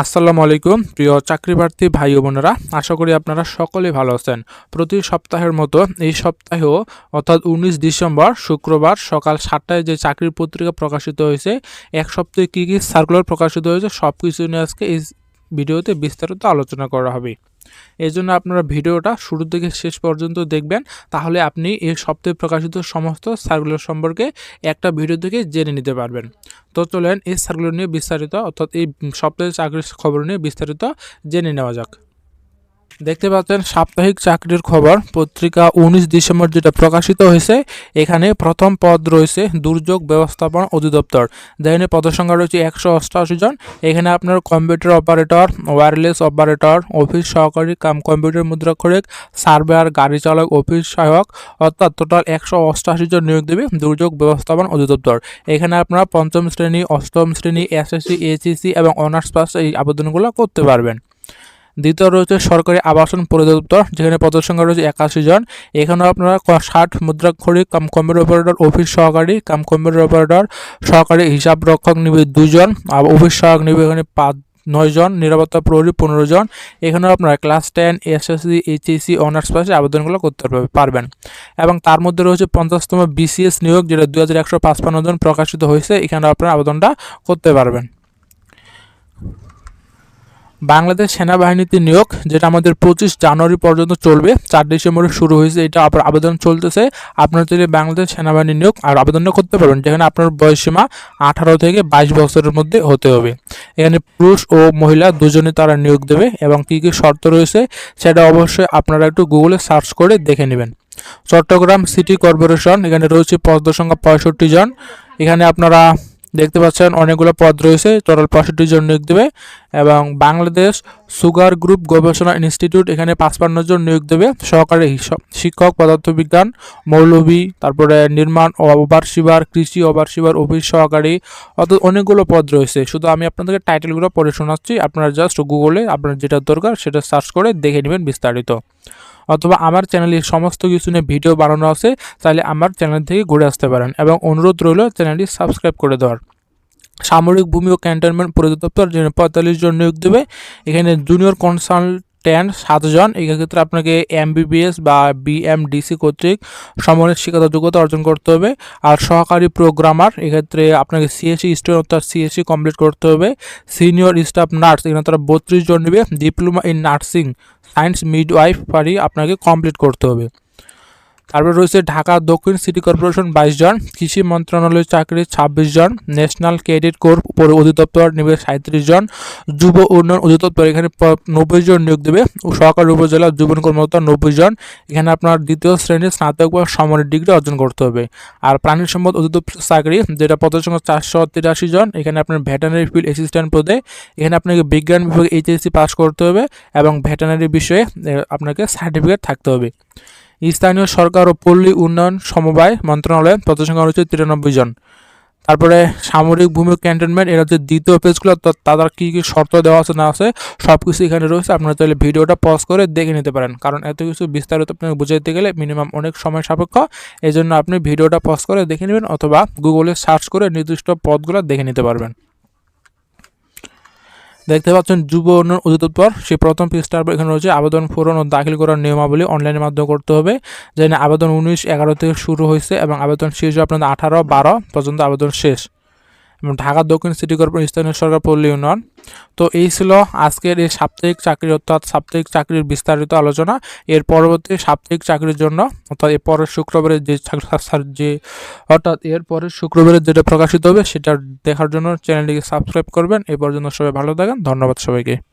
আসসালামু আলাইকুম, প্রিয় চাকরি প্রার্থী ভাই বোনেরা। আশা করি আপনারা সকলে ভালো আছেন। প্রতি সপ্তাহের মতো এই সপ্তাহেও অর্থাৎ উনিশ ডিসেম্বর, শুক্রবার সকাল সাতটায় যে চাকরির পত্রিকা প্রকাশিত হয়েছে, এক সপ্তাহে কী কী সার্কুলার প্রকাশিত হয়েছে সব কিছু নিয়ে আজকে এই ভিডিওতে বিস্তারিত আলোচনা করা হবে। জন্য আপনারা ভিডিওটা শুরু থেকে শেষ পর্যন্ত দেখবেন। তাহলে আপনি এই সপ্তাহে প্রকাশিত সমস্ত সার্কুলার সম্পর্কে একটা ভিডিও থেকে জেনে নিতে পারবেন। তো চলেন এই সার্কুলার নিয়ে বিস্তারিত অর্থাৎ এই সপ্তাহের চাকরির খবর নিয়ে বিস্তারিত জেনে নেওয়া যাক। দেখতে পাচ্ছেন, সাপ্তাহিক চাকরির খবর। পত্রিকা উনিশ ডিসেম্বর যেটা প্রকাশিত হয়েছে, এখানে প্রথম পদ রয়েছে দুর্যোগ ব্যবস্থাপনা অধিদপ্তর। যেখানে পদসংখ্যা রয়েছে একশো অষ্টআশি জন। এখানে আপনার computer operator, wireless operator, office সহকারী কাম কম্পিউটার মুদ্রাক্ষরিক সার্ভেয়ার গাড়ি চালক, অফিস সহায়ক, অর্থাৎ টোটাল একশো অষ্টআশি জন নিয়োগ দেবে দুর্যোগ ব্যবস্থাপনা অধিদপ্তর। এখানে আপনারা পঞ্চম শ্রেণি, অষ্টম শ্রেণি, এসএসসি এসিসি এবং অনার্স পাস এই আবেদনগুলো করতে পারবেন। দ্বিতীয় রয়েছে সরকারি আবাসন পরিদপ্তর, যেখানে পদসংখ্যা রয়েছে একাশি জন। এখানেও আপনারা ষাট মুদ্রাক্ষরিক কাম কম্পিউটার অপারেটর অফিস সহকারী কাম কম্পিউটার অপারেটর সহকারী হিসাব রক্ষক নিবে দুজন আর অফিস সহায়ক নিবে এখানে পাঁচ, নয় জন, নিরাপত্তা প্রহরী পনেরো জন। এখানেও আপনারা class ten SSC HSC honours পাশে আবেদনগুলো করতে পারবেন। এবং তার মধ্যে রয়েছে পঞ্চাশতম বিসিএস নিয়োগ, যেটা দু হাজার একশো জন প্রকাশিত হয়েছে এখানে আপনারা আবেদনটা করতে পারবেন। বাংলাদেশ সেনাবাহিনীতে নিয়োগ, যেটা আমাদের পঁচিশ জানুয়ারি পর্যন্ত চলবে। চার ডিসেম্বরে শুরু হয়েছে, এটা আবার আবেদন চলতেছে। আপনার যদি বাংলাদেশ সেনাবাহিনী নিয়োগ আর আবেদনটা করতে পারবেন, যেখানে আপনার বয়সীমা আঠারো থেকে বাইশ বছরের মধ্যে হতে হবে। এখানে পুরুষ ও মহিলা দুজনে তারা নিয়োগ দেবে এবং কী কী শর্ত রয়েছে, সেটা অবশ্যই আপনারা একটু গুগলে সার্চ করে দেখে নেবেন। চট্টগ্রাম সিটি কর্পোরেশন, এখানে রয়েছে পদ সংখ্যা পঁয়ষট্টি জন। এখানে আপনারা দেখতে পাচ্ছেন অনেকগুলো পদ রয়েছে, টোটাল পঁয়ষট্টি জন নিয়োগ দেবে। এবং বাংলাদেশ সুগার গ্রুপ গবেষণা ইনস্টিটিউট এখানে পাঁচপান্ন জন নিয়োগ দেবে সহকারী শিক্ষক, পদার্থবিজ্ঞান, মৌলভী, তারপরে নির্মাণ ওভারসিভার, কৃষি, ওভারসিভার অফিস সহকারী অর্থাৎ অনেকগুলো পদ রয়েছে। শুধু আমি আপনাদেরকে টাইটেলগুলো পড়ে শোনাচ্ছি, আপনারা জাস্ট গুগলে আপনার যেটা দরকার সেটা সার্চ করে দেখে নেবেন বিস্তারিত। অথবা আমার চ্যানেলে সমস্ত কিছু নিয়ে ভিডিও বানানো আছে তাহলে আমার চ্যানেল থেকে ঘুরে আসতে পারেন। এবং অনুরোধ রইল চ্যানেলটি সাবস্ক্রাইব করে দেওয়ার। সামরিক ভূমি ও ক্যান্টনমেন্ট পরিদপ্তর পঁয়তাল্লিশ জন নিয়োগ দেবে। এখানে জুনিয়র কনসালটেন্ট সাতজন এক্ষেত্রে আপনাকে এমবিবিএস বা বিএমডিসি কর্তৃক সমন্বিত শিক্ষাগত যোগ্যতা অর্জন করতে হবে। আর সহকারী প্রোগ্রামার, এক্ষেত্রে আপনাকে সিএসসি স্টুডেন্ট অর্থাৎ সিএসসি কমপ্লিট করতে হবে। সিনিয়র স্টাফ নার্স, এখানে তারা বত্রিশ জন নেবে। Diploma in nursing science midwife পারি আপনাকে কমপ্লিট করতে হবে। তারপরে রয়েছে ঢাকা দক্ষিণ সিটি কর্পোরেশন বাইশ জন, কৃষি মন্ত্রণালয়ের চাকরি ছাব্বিশ জন, ন্যাশনাল ক্রেডিট কোর অধিদপ্তর নেবে সাঁত্রিশ জন, যুব উন্নয়ন অধিদপ্তর এখানে নব্বই জন নিয়োগ দেবে সরকারি উপজেলা যুবন কর্মকর্তা নব্বই জন, এখানে আপনার দ্বিতীয় শ্রেণির স্নাতক বা সমানের ডিগ্রি অর্জন করতে হবে। আর প্রাণী সম্পদ অধিদপ্তর চাকরি, যেটা পদের সংখ্যা চারশো তিরাশি জন, এখানে আপনার ভেটেনারি ফিল্ড অ্যাসিস্ট্যান্ট পদে, এখানে আপনাকে বিজ্ঞান বিভাগে এইচএসসি পাস করতে হবে এবং ভেটেনারি বিষয়ে আপনাকে সার্টিফিকেট থাকতে হবে। স্থানীয় সরকার ও পল্লী উন্নয়ন সমবায় মন্ত্রণালয় পদসংখ্যা রয়েছে তিরানব্বই জন। তারপরে সামরিক ভূমি ক্যান্টনমেন্ট এটা হচ্ছে দ্বিতীয় পেজগুলো তাদের কী কী শর্ত দেওয়া আছে, না আছে সব কিছু এখানে রয়েছে। আপনারা চাইলে ভিডিওটা পজ করে দেখে নিতে পারেন। কারণ এত কিছু বিস্তারিত আপনাকে বুঝাইতে গেলে মিনিমাম অনেক সময় সাপেক্ষ। এই জন্য আপনি ভিডিওটা পজ করে দেখে নেবেন, অথবা গুগলে সার্চ করে নির্দিষ্ট পদগুলো দেখে নিতে পারবেন। দেখতে পাচ্ছেন যুব উন্নয়ন অধিদপ্তর, সেই প্রথম পৃষ্ঠার এখানে রয়েছে, আবেদন পূরণ ও দাখিল করার নিয়মাবলী অনলাইনের মাধ্যমে করতে হবে। যেখানে আবেদন উনিশ এগারো থেকে শুরু হয়েছে এবং আবেদন শেষ আপনাদের আঠারো, বারো পর্যন্ত আবেদন শেষ। এবং ঢাকা দক্ষিণ সিটি কর্পোরেশন স্থানীয় সরকার পল্লী উন্নয়ন। তো এই ছিল আজকের এই সাপ্তাহিক চাকরি অর্থাৎ সাপ্তাহিক চাকরির বিস্তারিত আলোচনা। এর পরবর্তী সাপ্তাহিক চাকরির জন্য অর্থাৎ এর পরের শুক্রবারে যে যে অর্থাৎ এর পরের শুক্রবারে যেটা প্রকাশিত হবে সেটা দেখার জন্য চ্যানেলটিকে সাবস্ক্রাইব করবেন। এ পর্যন্ত সবাই ভালো থাকেন। ধন্যবাদ সবাইকে।